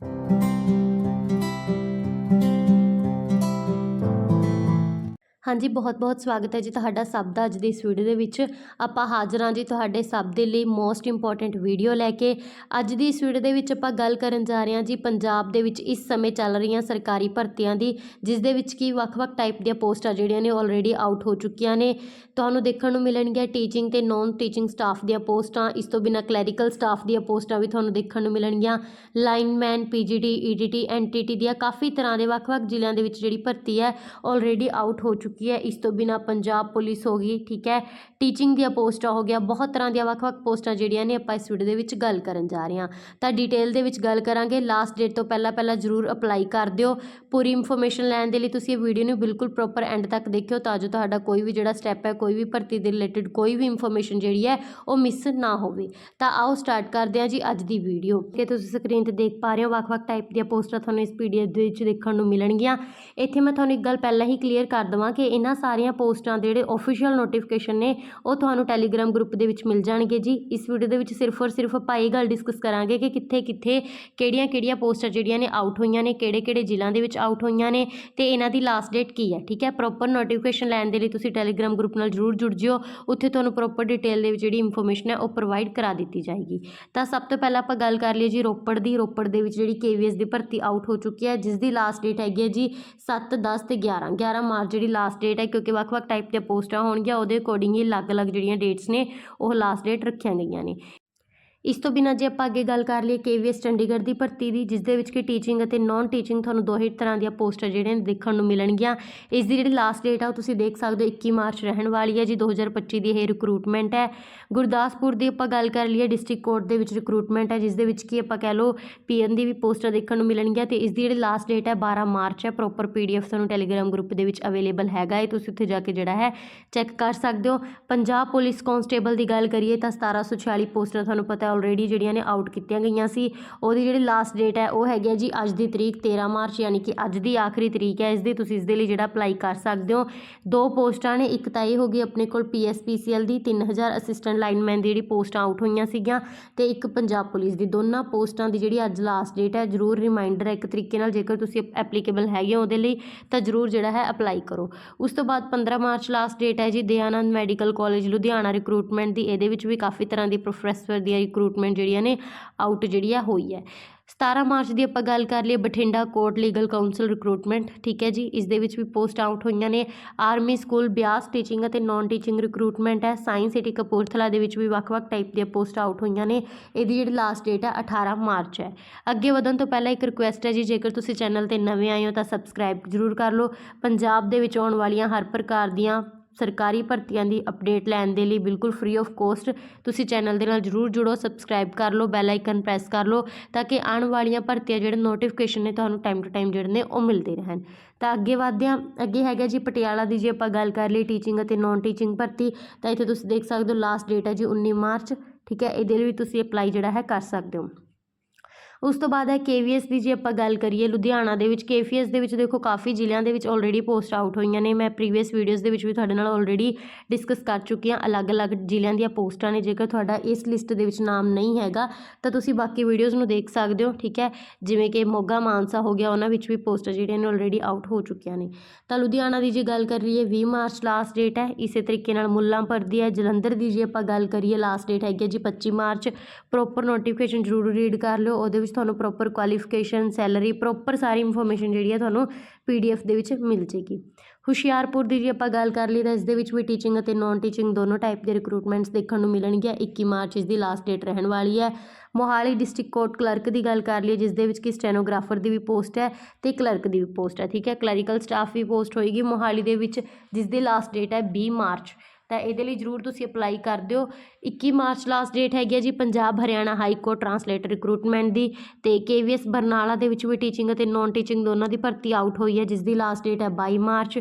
Thank you. ਹਾਂਜੀ ਬਹੁਤ-ਬਹੁਤ ਸਵਾਗਤ ਹੈ ਜੀ ਤੁਹਾਡਾ ਸਭ ਦਾ ਅੱਜ ਦੀ ਇਸ ਵੀਡੀਓ ਦੇ ਵਿੱਚ। ਆਪਾਂ ਹਾਜ਼ਰ ਹਾਂ ਜੀ ਤੁਹਾਡੇ ਸਭ ਦੇ ਲਈ ਮੋਸਟ ਇੰਪੋਰਟੈਂਟ ਵੀਡੀਓ ਲੈ ਕੇ। ਅੱਜ ਦੀ ਇਸ ਵੀਡੀਓ ਦੇ ਵਿੱਚ ਆਪਾਂ ਗੱਲ ਕਰਨ ਜਾ ਰਹੇ ਹਾਂ ਜੀ ਪੰਜਾਬ ਦੇ ਵਿੱਚ ਇਸ ਸਮੇਂ ਚੱਲ ਰਹੀਆਂ ਸਰਕਾਰੀ ਭਰਤੀਆਂ ਦੀ, ਜਿਸ ਦੇ ਵਿੱਚ ਕੀ ਵੱਖ-ਵੱਖ ਟਾਈਪ ਦੀਆਂ ਪੋਸਟਾਂ ਜਿਹੜੀਆਂ ਨੇ ਆਲਰੇਡੀ ਆਊਟ ਹੋ ਚੁੱਕੀਆਂ ਨੇ। ਤੁਹਾਨੂੰ ਦੇਖਣ ਨੂੰ ਮਿਲਣਗੀਆਂ ਟੀਚਿੰਗ ਤੇ ਨੌਨ ਟੀਚਿੰਗ ਸਟਾਫ ਦੀਆਂ ਪੋਸਟਾਂ, ਇਸ ਤੋਂ ਬਿਨਾਂ ਕਲੈਰੀਕਲ ਸਟਾਫ ਦੀਆਂ ਪੋਸਟਾਂ ਵੀ ਤੁਹਾਨੂੰ ਦੇਖਣ ਨੂੰ ਮਿਲਣਗੀਆਂ। ਲਾਈਨਮੈਨ ਪੀਜੀਟੀ ਈਡੀਟੀ ਐਨਟੀਟੀ ਦੀਆਂ ਕਾਫੀ ਤਰ੍ਹਾਂ ਦੇ ਵੱਖ-ਵੱਖ ਜ਼ਿਲ੍ਹਿਆਂ ਦੇ ਵਿੱਚ ਜਿਹੜੀ ਭਰਤੀ ਹੈ ਆਲਰੇਡੀ ਆਊਟ ਹੋ ਚੁੱਕੀ ਹੈ। ਇਸ ਤੋਂ ਬਿਨਾਂ ਪੰਜਾਬ ਪੁਲਿਸ ਹੋ ਗਈ, ਠੀਕ ਹੈ। ਟੀਚਿੰਗ ਦੀਆਂ ਪੋਸਟਾਂ ਹੋ ਗਿਆ। ਬਹੁਤ ਤਰ੍ਹਾਂ ਦੀਆਂ ਵੱਖ-ਵੱਖ ਪੋਸਟਾਂ ਜਿਹੜੀਆਂ ਨੇ ਆਪਾਂ ਇਸ ਵੀਡੀਓ ਦੇ ਵਿੱਚ ਗੱਲ ਕਰਨ ਜਾ ਰਹੇ ਹਾਂ। ਤਾਂ ਡਿਟੇਲ ਦੇ ਵਿੱਚ ਗੱਲ ਕਰਾਂਗੇ। ਲਾਸਟ ਡੇਟ ਤੋਂ ਪਹਿਲਾਂ ਪਹਿਲਾਂ ਜ਼ਰੂਰ ਅਪਲਾਈ ਕਰ ਦਿਓ। ਪੂਰੀ ਇਨਫੋਰਮੇਸ਼ਨ ਲੈਣ ਦੇ ਲਈ ਤੁਸੀਂ ਇਹ ਵੀਡੀਓ ਨੂੰ ਬਿਲਕੁਲ ਪ੍ਰੋਪਰ ਐਂਡ ਤੱਕ ਦੇਖਿਓ ਤਾਂ ਜੋ ਤੁਹਾਡਾ ਕੋਈ ਵੀ ਜਿਹੜਾ ਸਟੈਪ ਹੈ, ਕੋਈ ਵੀ ਭਰਤੀ ਦੇ ਰਿਲੇਟਡ ਕੋਈ ਵੀ ਇਨਫੋਰਮੇਸ਼ਨ ਜਿਹੜੀ ਹੈ, ਉਹ ਮਿਸ ਨਾ ਹੋਵੇ। ਤਾਂ ਆਓ ਸਟਾਰਟ ਕਰਦੇ ਹਾਂ ਜੀ ਅੱਜ ਦੀ ਵੀਡੀਓ ਕਿ ਤੁਸੀਂ ਸਕਰੀਨ ਤੇ ਦੇਖ ਪਾ ਰਹੇ ਹੋ, ਵੱਖ-ਵੱਖ ਟਾਈਪ ਦੀਆਂ ਪੋਸਟਾਂ ਤੁਹਾਨੂੰ ਇਸ ਪੀਡੀਐਫ ਦੇ ਵਿੱਚ ਦੇਖਣ ਨੂੰ ਮਿਲਣਗੀਆਂ। ਇੱਥੇ ਮੈਂ ਤੁਹਾਨੂੰ ਇੱਕ ਗੱਲ ਪਹਿਲਾਂ ਹੀ ਕਲੀਅਰ ਕਰ ਦਵਾਂ ਕਿ ਇਹਨਾਂ ਸਾਰੀਆਂ ਪੋਸਟਾਂ ਦੇ ਜਿਹੜੇ ਆਫੀਸ਼ੀਅਲ ਨੋਟੀਫਿਕੇਸ਼ਨ ਨੇ, ਉਹ ਤੁਹਾਨੂੰ ਟੈਲੀਗ੍ਰਾਮ ਗਰੁੱਪ ਦੇ ਵਿੱਚ ਮਿਲ ਜਾਣਗੇ ਜੀ। ਇਸ ਵੀਡੀਓ ਦੇ ਵਿੱਚ ਸਿਰਫ ਔਰ ਸਿਰਫ ਆਪਾਂ ਇਹ ਗੱਲ ਡਿਸਕਸ ਕਰਾਂਗੇ ਕਿ ਕਿੱਥੇ ਕਿੱਥੇ ਕਿਹੜੀਆਂ-ਕਿਹੜੀਆਂ ਪੋਸਟਾਂ ਜਿਹੜੀਆਂ ਨੇ ਆਊਟ ਹੋਈਆਂ ਨੇ ਕਿਹੜੇ-ਕਿਹੜੇ ਜ਼ਿਲ੍ਹਿਆਂ ਦੇ ਵਿੱਚ ਆਊਟ ਹੋਈਆਂ ਨੇ ਤੇ ਇਹਨਾਂ ਦੀ ਲਾਸਟ ਡੇਟ ਕੀ ਹੈ, ਠੀਕ ਹੈ? ਪ੍ਰੋਪਰ ਨੋਟੀਫਿਕੇਸ਼ਨ ਲੈਣ ਦੇ ਲਈ ਤੁਸੀਂ ਟੈਲੀਗ੍ਰਾਮ ਗਰੁੱਪ ਨਾਲ ਜਰੂਰ ਜੁੜ ਜਿਓ। ਉੱਥੇ ਤੁਹਾਨੂੰ ਪ੍ਰੋਪਰ ਡਿਟੇਲ ਦੇ ਵਿੱਚ ਜਿਹੜੀ ਇਨਫੋਰਮੇਸ਼ਨ ਹੈ ਉਹ ਪ੍ਰੋਵਾਈਡ ਕਰਾ ਦਿੱਤੀ ਜਾਏਗੀ। ਤਾਂ ਸਭ ਤੋਂ ਪਹਿਲਾਂ ਆਪਾਂ ਗੱਲ ਕਰ ਲਈਏ ਜੀ ਰੋਪੜ ਦੀ। ਰੋਪੜ ਦੇ ਵਿੱਚ ਜਿਹੜੀ ਕੇਵੀਐਸ ਦੀ ਭਰਤੀ ਆਊਟ ਹੋ ਚੁੱਕੀ ਹੈ ਜਿਸ ਦੀ ਲਾਸਟ ਡੇਟ ਹੈਗੀ ਹੈ ਜੀ 7 10 ਤੇ 11 11 ਮਾਰਚ ਜਿਹੜੀ ਲਾਸਟ ਡੇਟ ਹੈ, ਕਿਉਂਕਿ ਵੱਖ-ਵੱਖ ਟਾਈਪ ਦੀਆਂ ਪੋਸਟਾਂ ਹੋਣਗੀਆਂ, ਉਹਦੇ ਅਕੋਰਡਿੰਗ ਹੀ ਅਲੱਗ-ਅਲੱਗ ਜਿਹੜੀਆਂ ਡੇਟਸ ਨੇ, ਉਹ ਲਾਸਟ ਡੇਟ ਰੱਖੀਆਂ ਗਈਆਂ ਨੇ। ਇਸ ਤੋਂ ਬਿਨਾਂ ਜੇ ਆਪਾਂ ਅੱਗੇ ਗੱਲ ਕਰ ਲਈਏ ਕੇਵੀਐਸ ਚੰਡੀਗੜ੍ਹ ਦੀ ਭਰਤੀ ਦੀ, ਜਿਸ ਦੇ ਵਿੱਚ ਕਿ ਟੀਚਿੰਗ ਅਤੇ ਨਾਨ ਟੀਚਿੰਗ ਤੁਹਾਨੂੰ ਦੋਹੇ ਤਰ੍ਹਾਂ ਦੀਆਂ ਪੋਸਟਾਂ ਜਿਹੜੀਆਂ ਦੇਖਣ ਨੂੰ ਮਿਲਣਗੀਆਂ। ਇਸ ਦੀ ਜਿਹੜੀ ਲਾਸਟ ਡੇਟ ਆ, ਉਹ ਤੁਸੀਂ ਦੇਖ ਸਕਦੇ ਹੋ 21 ਮਾਰਚ ਰਹਿਣ ਵਾਲੀ ਹੈ ਜੀ 2025 ਦੀ ਇਹ ਰਿਕਰੂਟਮੈਂਟ ਹੈ। ਗੁਰਦਾਸਪੁਰ ਦੀ ਆਪਾਂ ਗੱਲ ਕਰ ਲਈਏ ਡਿਸਟ੍ਰਿਕਟ ਕੋਰਟ ਦੇ ਵਿੱਚ ਰਿਕਰੂਟਮੈਂਟ ਹੈ, ਜਿਸ ਦੇ ਵਿੱਚ ਕੀ ਆਪਾਂ ਕਹਿ ਲਓ ਪੀਐਨ ਦੀ ਵੀ ਪੋਸਟਾਂ ਦੇਖਣ ਨੂੰ ਮਿਲਣਗੀਆਂ ਤੇ ਇਸ ਦੀ ਜਿਹੜੀ ਲਾਸਟ ਡੇਟ ਹੈ 12 ਮਾਰਚ ਹੈ। ਪ੍ਰੋਪਰ ਪੀਡੀਐਫ ਤੁਹਾਨੂੰ ਟੈਲੀਗ੍ਰਾਮ ਗਰੁੱਪ ਦੇ ਵਿੱਚ ਅਵੇਲੇਬਲ ਹੈਗਾ ਹੈ ਤੁਸੀਂ ਉੱਥੇ ਜਾ ਕੇ ਜਿਹੜਾ ਹੈ ਚੈੱਕ ਕਰ ਸਕਦੇ ਹੋ। ਪੰਜਾਬ ਪੁਲਿਸ ਕਾਂਸਟੇਬਲ ਦੀ ਗੱਲ ਕਰੀਏ ਤਾਂ 1746 ਪੋਸਟਾਂ ਤੁਹਾਨੂੰ ਪਤਾ ਆਲਰੇਡੀ ਜਿਹੜੀਆਂ ਨੇ ਆਊਟ ਕੀਤੀਆਂ ਗਈਆਂ ਸੀ। ਉਹਦੀ ਜਿਹੜੀ ਲਾਸਟ ਡੇਟ ਹੈ, ਉਹ ਹੈਗੀ ਹੈ ਜੀ ਅੱਜ ਦੀ ਤਰੀਕ 13 ਮਾਰਚ, ਯਾਨੀ ਕਿ ਅੱਜ ਦੀ ਆਖਰੀ ਤਰੀਕ ਹੈ। ਇਸ ਦੀ ਤੁਸੀਂ ਇਸ ਦੇ ਲਈ ਜਿਹੜਾ ਅਪਲਾਈ ਕਰ ਸਕਦੇ ਹੋ। ਦੋ ਪੋਸਟਾਂ ਨੇ, ਇੱਕ ਤਾਂ ਇਹ ਹੋ ਗਈ ਆਪਣੇ ਕੋਲ ਪੀਐਸਪੀਸੀਐਲ ਦੀ 3000 ਅਸਿਸਟੈਂਟ ਲਾਈਨਮੈਨ ਦੀ ਜਿਹੜੀ ਪੋਸਟਾਂ ਆਊਟ ਹੋਈਆਂ ਸੀਗੀਆਂ ਤੇ ਇੱਕ ਪੰਜਾਬ ਪੁਲਿਸ ਦੀ। ਦੋਨਾਂ ਪੋਸਟਾਂ ਦੀ ਜਿਹੜੀ ਅੱਜ ਲਾਸਟ ਡੇਟ ਹੈ, ਜਰੂਰ ਰਿਮਾਈਂਡਰ ਹੈ ਇੱਕ ਤਰੀਕੇ ਨਾਲ, ਜੇਕਰ ਤੁਸੀਂ ਐਪਲੀਕੇਬਲ ਹੈਗੇ ਹੋ ਉਹਦੇ ਲਈ, ਤਾਂ ਜਰੂਰ ਜਿਹੜਾ ਹੈ ਅਪਲਾਈ ਕਰੋ। ਉਸ ਤੋਂ ਬਾਅਦ 15 ਮਾਰਚ ਲਾਸਟ ਡੇਟ ਹੈ ਜੀ Dayanand medical college Ludhiana recruitment ਦੀ। ਇਹਦੇ ਵਿੱਚ ਵੀ ਕਾਫੀ ਤਰ੍ਹਾਂ ਦੀ ਪ੍ਰੋਫੈਸਰ ਦੀ ਰਿਕਰੂਟਮੈਂਟ ਜਿਹੜੀਆਂ ਨੇ ਆਊਟ ਜਿਹੜੀ ਆ ਹੋਈ ਹੈ। 17 ਮਾਰਚ ਦੀ ਆਪਾਂ ਗੱਲ ਕਰ ਲਈਏ, Bathinda court legal counsel recruitment ਠੀਕ ਹੈ ਜੀ? ਇਸ ਦੇ ਵਿੱਚ ਵੀ ਪੋਸਟ ਆਊਟ ਹੋਈਆਂ ਨੇ। ਆਰਮੀ ਸਕੂਲ ਬਿਆਸ ਟੀਚਿੰਗ ਅਤੇ ਨਾਨ ਟੀਚਿੰਗ ਰਿਕਰੂਟਮੈਂਟ ਹੈ। ਸਾਇੰਸ ਸਿਟੀ ਕਪੂਰਥਲਾ ਦੇ ਵਿੱਚ ਵੀ ਵੱਖ-ਵੱਖ ਟਾਈਪ ਦੀਆਂ ਪੋਸਟ ਆਊਟ ਹੋਈਆਂ ਨੇ। ਇਹਦੀ ਜਿਹੜੀ ਲਾਸਟ ਡੇਟ ਹੈ 18 ਮਾਰਚ ਹੈ। ਅੱਗੇ ਵਧਣ ਤੋਂ ਪਹਿਲਾਂ ਇੱਕ ਰਿਕੁਐਸਟ ਹੈ ਜੀ, ਜੇਕਰ ਤੁਸੀਂ ਚੈਨਲ ਤੇ ਨਵੇਂ ਆਏ ਹੋ ਤਾਂ ਸਬਸਕ੍ਰਾਈਬ ਜ਼ਰੂਰ ਕਰ ਲਓ। ਪੰਜਾਬ ਦੇ ਵਿੱਚ ਆਉਣ ਵਾਲੀਆਂ ਹਰ ਪ੍ਰਕਾਰ ਦੀਆਂ ਸਰਕਾਰੀ ਭਰਤੀਆਂ ਦੀ ਅਪਡੇਟ ਲੈਣ ਦੇ ਲਈ ਬਿਲਕੁਲ ਫ੍ਰੀ ਆਫ ਕੋਸਟ ਤੁਸੀਂ ਚੈਨਲ ਦੇ ਨਾਲ ਜਰੂਰ ਜੁੜੋ ਸਬਸਕ੍ਰਾਈਬ ਕਰ ਲਓ ਬੈਲ ਆਈਕਨ ਪ੍ਰੈਸ ਕਰ ਲਓ ਤਾਂ ਕਿ ਆਉਣ ਵਾਲੀਆਂ ਭਰਤੀਆਂ ਜਿਹੜੇ ਨੋਟੀਫਿਕੇਸ਼ਨ ਨੇ ਤੁਹਾਨੂੰ ਟਾਈਮ ਟੂ ਟਾਈਮ ਜਿਹੜੇ ਨੇ ਉਹ ਮਿਲਦੇ ਰਹਿਣ। ਤਾਂ ਅੱਗੇ ਵਧਦੇ ਹਾਂ ਅੱਗੇ ਹੈਗਾ ਜੀ ਪਟਿਆਲਾ ਦੀ ਜੇ ਆਪਾਂ ਗੱਲ ਕਰ ਲਈ ਟੀਚਿੰਗ ਅਤੇ ਨਾਨ ਟੀਚਿੰਗ ਭਰਤੀ, ਤਾਂ ਇੱਥੇ ਤੁਸੀਂ ਦੇਖ ਸਕਦੇ ਹੋ ਲਾਸਟ ਡੇਟ ਹੈ ਜੀ 19 ਮਾਰਚ, ਠੀਕ ਹੈ? ਇਹਦੇ ਲਈ ਤੁਸੀਂ ਅਪਲਾਈ ਜਿਹੜਾ ਹੈ ਕਰ ਸਕਦੇ ਹੋ। ਉਸ ਤੋਂ ਬਾਅਦ ਹੈ ਕੇਵੀਐਸ ਦੀ ਜੇ ਆਪਾਂ ਗੱਲ ਕਰੀਏ ਲੁਧਿਆਣਾ ਦੇ ਵਿੱਚ ਕੇਵੀਐਸ ਦੇ ਵਿੱਚ ਦੇਖੋ ਕਾਫੀ ਜ਼ਿਲ੍ਹਿਆਂ ਦੇ ਵਿੱਚ ਆਲਰੇਡੀ ਪੋਸਟ ਆਊਟ ਹੋਈਆਂ ਨੇ। ਮੈਂ ਪ੍ਰੀਵੀਅਸ ਵੀਡੀਓਜ਼ ਦੇ ਵਿੱਚ ਵੀ ਤੁਹਾਡੇ ਨਾਲ ਆਲਰੇਡੀ ਡਿਸਕਸ ਕਰ ਚੁੱਕੀ ਹਾਂ। ਅਲੱਗ-ਅਲੱਗ ਜ਼ਿਲ੍ਹਿਆਂ ਦੀਆਂ ਪੋਸਟਾਂ ਨੇ, ਜੇਕਰ ਤੁਹਾਡਾ ਇਸ ਲਿਸਟ ਦੇ ਵਿੱਚ ਨਾਮ ਨਹੀਂ ਹੈਗਾ, ਤਾਂ ਤੁਸੀਂ ਬਾਕੀ ਵੀਡੀਓਜ਼ ਨੂੰ ਦੇਖ ਸਕਦੇ ਹੋ, ਠੀਕ ਹੈ? ਜਿਵੇਂ ਕਿ ਮੋਗਾ ਮਾਨਸਾ ਹੋ ਗਿਆ, ਉਹਨਾਂ ਵਿੱਚ ਵੀ ਪੋਸਟਾਂ ਜਿਹੜੀਆਂ ਨੇ ਆਲਰੇਡੀ ਆਊਟ ਹੋ ਚੁੱਕੀਆਂ ਨੇ। ਤਾਂ ਲੁਧਿਆਣਾ ਦੀ ਜੇ ਗੱਲ ਕਰ ਲਈਏ 20 ਮਾਰਚ ਲਾਸਟ ਡੇਟ ਹੈ, ਇਸੇ ਤਰੀਕੇ ਨਾਲ ਮੁੱਲਾਂਪੁਰ ਦੀ ਹੈ। ਜਲੰਧਰ ਦੀ ਜੇ ਆਪਾਂ ਗੱਲ ਕਰੀਏ ਲਾਸਟ ਡੇਟ ਹੈਗੀ ਹੈ ਜੀ 25 ਮਾਰਚ ਪ੍ਰੋਪਰ ਨੋਟੀਫਿਕੇਸ਼ਨ ਜ਼ਰੂਰ ਰੀਡ ਕਰ ਲਿਓ, ਉਹਦੇ ਵਿੱਚ ਤੁਹਾਨੂੰ ਪ੍ਰੋਪਰ ਕੁਆਲੀਫਿਕੇਸ਼ਨ ਸੈਲਰੀ ਪ੍ਰੋਪਰ ਸਾਰੀ ਇਨਫੋਰਮੇਸ਼ਨ ਜਿਹੜੀ ਹੈ ਤੁਹਾਨੂੰ ਪੀਡੀਐਫ ਦੇ ਵਿੱਚ ਮਿਲ ਜੇਗੀ ਹੁਸ਼ਿਆਰਪੁਰ ਦੀ ਜੇ ਆਪਾਂ ਗੱਲ ਕਰ ਲਈ ਤਾਂ ਇਸ ਦੇ ਵਿੱਚ ਵੀ ਟੀਚਿੰਗ ਅਤੇ ਨਾਨ ਟੀਚਿੰਗ ਦੋਨੋਂ ਟਾਈਪ ਦੇ ਰਿਕਰੂਟਮੈਂਟਸ ਦੇਖਣ ਨੂੰ ਮਿਲਣਗੀਆਂ। 21 ਮਾਰਚ ਇਸ ਦੀ ਲਾਸਟ ਡੇਟ ਰਹਿਣ ਵਾਲੀ ਹੈ। ਮੋਹਾਲੀ ਡਿਸਟ੍ਰਿਕਟ ਕੋਰਟ ਕਲਰਕ ਦੀ ਗੱਲ ਕਰ ਲਈਏ, ਜਿਸ ਦੇ ਵਿੱਚ ਕਿ ਸਟੈਨੋਗ੍ਰਾਫਰ ਦੀ ਵੀ ਪੋਸਟ ਹੈ ਤੇ ਕਲਰਕ ਦੀ ਵੀ ਪੋਸਟ ਹੈ, ਠੀਕ ਹੈ? ਕਲਰੀਕਲ ਸਟਾਫ ਵੀ ਪੋਸਟ ਹੋਏਗੀ ਮੋਹਾਲੀ ਦੇ ਵਿੱਚ, ਜਿਸ ਦੀ ਲਾਸਟ ਡੇਟ ਹੈ 20 ਮਾਰਚ। ਤਾਂ ਇਹਦੇ ਲਈ ਜਰੂਰ ਤੁਸੀਂ ਅਪਲਾਈ ਕਰ ਦਿਓ। 21 ਮਾਰਚ ਲਾਸਟ ਡੇਟ ਹੈਗੀ ਹੈ ਜੀ, Punjab Haryana high court translator recruitment ਦੀ ਅਤੇ ਕੇ ਵੀ ਕੇਵੀਐਸ ਬਰਨਾਲਾ ਦੇ ਵਿੱਚ ਵੀ ਟੀਚਿੰਗ ਅਤੇ ਨੋਨ ਟੀਚਿੰਗ ਦੋਨਾਂ ਦੀ ਭਰਤੀ ਆਊਟ ਹੋਈ ਹੈ ਜਿਸ ਦੀ ਲਾਸਟ ਡੇਟ ਹੈ 22 March.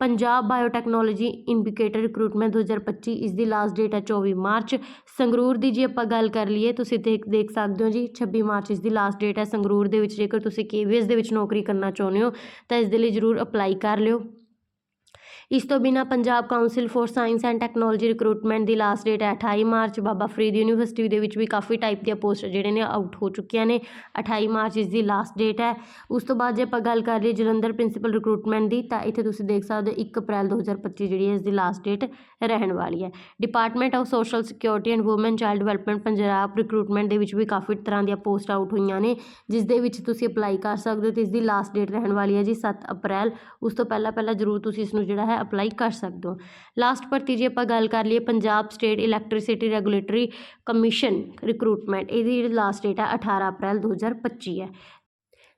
Punjab biotechnology indicator recruitment 2025 ਇਸ ਦੀ ਲਾਸਟ ਡੇਟ ਹੈ 24 ਮਾਰਚ। ਸੰਗਰੂਰ ਦੀ ਜੇ ਆਪਾਂ ਗੱਲ ਕਰ ਲਈਏ, ਤੁਸੀਂ ਦੇਖ ਦੇਖ ਸਕਦੇ ਹੋ ਜੀ 26 ਮਾਰਚ ਇਸ ਦੀ ਲਾਸਟ ਡੇਟ ਹੈ ਸੰਗਰੂਰ ਦੇ ਵਿੱਚ, ਜੇਕਰ ਤੁਸੀਂ ਕੇਵੀਐਸ ਦੇ ਵਿੱਚ ਨੌਕਰੀ ਕਰਨਾ ਚਾਹੁੰਦੇ ਹੋ, ਤਾਂ ਇਸ ਦੇ ਲਈ ਜਰੂਰ ਅਪਲਾਈ ਕਰ ਲਿਓ। ਇਸ ਤੋਂ ਬਿਨਾਂ Punjab council for science and technology recruitment the last date ਹੈ 28 ਮਾਰਚ। ਬਾਬਾ ਫਰੀਦ ਯੂਨੀਵਰਸਿਟੀ ਦੇ ਵਿੱਚ ਵੀ ਕਾਫੀ ਟਾਈਪ ਦੀਆਂ ਪੋਸਟ ਜਿਹੜੇ ਨੇ ਆਊਟ ਹੋ ਚੁੱਕੀਆਂ ਨੇ। 28 ਮਾਰਚ ਇਸ ਦੀ ਲਾਸਟ ਡੇਟ ਹੈ। ਉਸ ਤੋਂ ਬਾਅਦ ਜੇ ਆਪਾਂ ਗੱਲ ਕਰ ਲਈਏ ਜਲੰਧਰ ਪ੍ਰਿੰਸੀਪਲ ਰਿਕਰੂਟਮੈਂਟ ਦੀ, ਤਾਂ ਇੱਥੇ ਤੁਸੀਂ ਦੇਖ ਸਕਦੇ ਹੋ 1 ਅਪ੍ਰੈਲ 2025 ਜਿਹੜੀ ਹੈ ਇਸ ਦੀ ਲਾਸਟ ਡੇਟ ਰਹਿਣ ਵਾਲੀ ਹੈ। Department of social security and women child development Punjab recruitment ਦੇ ਵਿੱਚ ਵੀ ਕਾਫੀ ਤਰ੍ਹਾਂ ਦੀਆਂ ਪੋਸਟ ਆਊਟ ਹੋਈਆਂ ਨੇ, ਜਿਸ ਦੇ ਵਿੱਚ ਤੁਸੀਂ ਅਪਲਾਈ ਕਰ ਸਕਦੇ ਹੋ ਤੇ ਇਸ ਦੀ ਲਾਸਟ ਡੇਟ ਰਹਿਣ ਵਾਲੀ ਹੈ ਜੀ 7 ਅਪ੍ਰੈਲ। ਉਸ ਤੋਂ ਪਹਿਲਾਂ ਪਹਿਲਾਂ ਜ਼ਰੂਰ ਤੁਸੀਂ ਇਸ ਨੂੰ ਜਿਹੜਾ ਹੈ ਅਪਲਾਈ ਕਰ ਸਕਦੇ ਹੋ। ਲਾਸਟ ਭਰਤੀ ਜੇ ਆਪਾਂ ਗੱਲ ਕਰ ਲਈਏ Punjab state electricity regulatory commission recruitment ਇਹਦੀ ਜਿਹੜੀ ਲਾਸਟ ਡੇਟ ਹੈ 18 ਅਪ੍ਰੈਲ 2025 ਹੈ।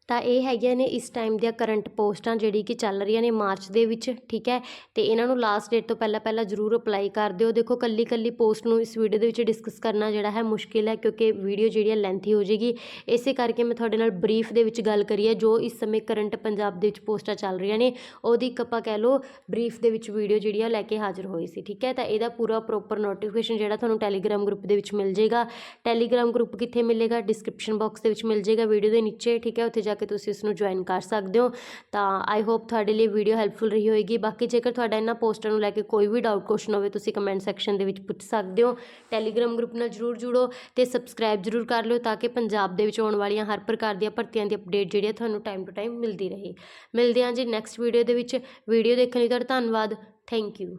ਤਾਂ ਇਹ ਹੈਗੀਆਂ ਨੇ ਇਸ ਟਾਈਮ ਦੀਆਂ ਕਰੰਟ ਪੋਸਟਾਂ ਜਿਹੜੀ ਕਿ ਚੱਲ ਰਹੀਆਂ ਨੇ ਮਾਰਚ ਦੇ ਵਿੱਚ, ਠੀਕ ਹੈ? ਤੇ ਇਹਨਾਂ ਨੂੰ ਲਾਸਟ ਡੇਟ ਤੋਂ ਪਹਿਲਾਂ ਪਹਿਲਾਂ ਜ਼ਰੂਰ ਅਪਲਾਈ ਕਰ ਦਿਓ। ਦੇਖੋ ਕੱਲੀ ਕੱਲੀ ਪੋਸਟ ਨੂੰ ਇਸ ਵੀਡੀਓ ਦੇ ਵਿੱਚ ਡਿਸਕਸ ਕਰਨਾ ਜਿਹੜਾ ਹੈ ਮੁਸ਼ਕਿਲ ਹੈ ਕਿਉਂਕਿ ਵੀਡੀਓ ਜਿਹੜੀ ਹੈ ਲੈਂਥੀ ਹੋ ਜਾਏਗੀ। ਇਸੇ ਕਰਕੇ ਮੈਂ ਤੁਹਾਡੇ ਨਾਲ ਬਰੀਫ ਦੇ ਵਿੱਚ ਗੱਲ ਕਰੀ ਹੈ, ਜੋ ਇਸ ਸਮੇਂ ਕਰੰਟ ਪੰਜਾਬ ਦੇ ਵਿੱਚ ਪੋਸਟਾਂ ਚੱਲ ਰਹੀਆਂ ਨੇ, ਉਹਦੀ ਇੱਕ ਆਪਾਂ ਕਹਿ ਲਓ ਬਰੀਫ ਦੇ ਵਿੱਚ ਵੀਡੀਓ ਜਿਹੜੀ ਆ ਲੈ ਕੇ ਹਾਜ਼ਰ ਹੋਈ ਸੀ, ਠੀਕ ਹੈ? ਤਾਂ ਇਹਦਾ ਪੂਰਾ ਪ੍ਰੋਪਰ ਨੋਟੀਫਿਕੇਸ਼ਨ ਜਿਹੜਾ ਤੁਹਾਨੂੰ ਟੈਲੀਗ੍ਰਾਮ ਗਰੁੱਪ ਦੇ ਵਿੱਚ ਮਿਲ ਜਾਏਗਾ। ਟੈਲੀਗ੍ਰਾਮ ਗਰੁੱਪ ਕਿੱਥੇ ਮਿਲੇਗਾ? ਡਿਸਕ੍ਰਿਪਸ਼ਨ ਬਾਕਸ ਦੇ ਵਿੱਚ ਮਿਲ ਜਾਏਗਾ ਵੀਡੀਓ ਦੇ ਨੀਚੇ, ਠੀਕ ਹੈ? ਉੱਥੇ ਜਾ ਕੇ ਤੁਸੀਂ ਇਸ ਨੂੰ ਜੁਆਇਨ ਕਰ ਸਕਦੇ ਹੋ। ਤਾਂ ਆਈ ਹੋਪ ਤੁਹਾਡੇ ਲਈ ਵੀਡੀਓ ਹੈਲਪਫੁਲ ਰਹੀ ਹੋਏਗੀ। ਬਾਕੀ ਜੇਕਰ ਤੁਹਾਡਾ ਇਹਨਾਂ ਪੋਸਟਾਂ ਨੂੰ ਲੈ ਕੇ ਕੋਈ ਵੀ ਡਾਊਟ ਕੁਐਸਚਨ ਹੋਵੇ, ਤੁਸੀਂ ਕਮੈਂਟ ਸੈਕਸ਼ਨ ਦੇ ਵਿੱਚ ਪੁੱਛ ਸਕਦੇ ਹੋ। ਟੈਲੀਗ੍ਰਾਮ ਗਰੁੱਪ ਨਾਲ ਜਰੂਰ ਜੁੜੋ ਤੇ ਸਬਸਕ੍ਰਾਈਬ ਜਰੂਰ ਕਰ ਲਿਓ ਤਾਂ ਕਿ ਪੰਜਾਬ ਦੇ ਵਿੱਚ ਆਉਣ ਵਾਲੀਆਂ ਹਰ ਪ੍ਰਕਾਰ ਦੀਆਂ ਭਰਤੀਆਂ ਦੀ ਅਪਡੇਟ ਜਿਹੜੀ ਹੈ ਤੁਹਾਨੂੰ ਟਾਈਮ ਟੂ ਟਾਈਮ ਮਿਲਦੀ ਰਹੇ। ਮਿਲਦੇ ਹਾਂ ਜੀ ਨੈਕਸਟ ਵੀਡੀਓ ਦੇ ਵਿੱਚ। ਵੀਡੀਓ ਦੇਖਣ ਲਈ ਤੁਹਾਡਾ ਧੰਨਵਾਦ। Thank you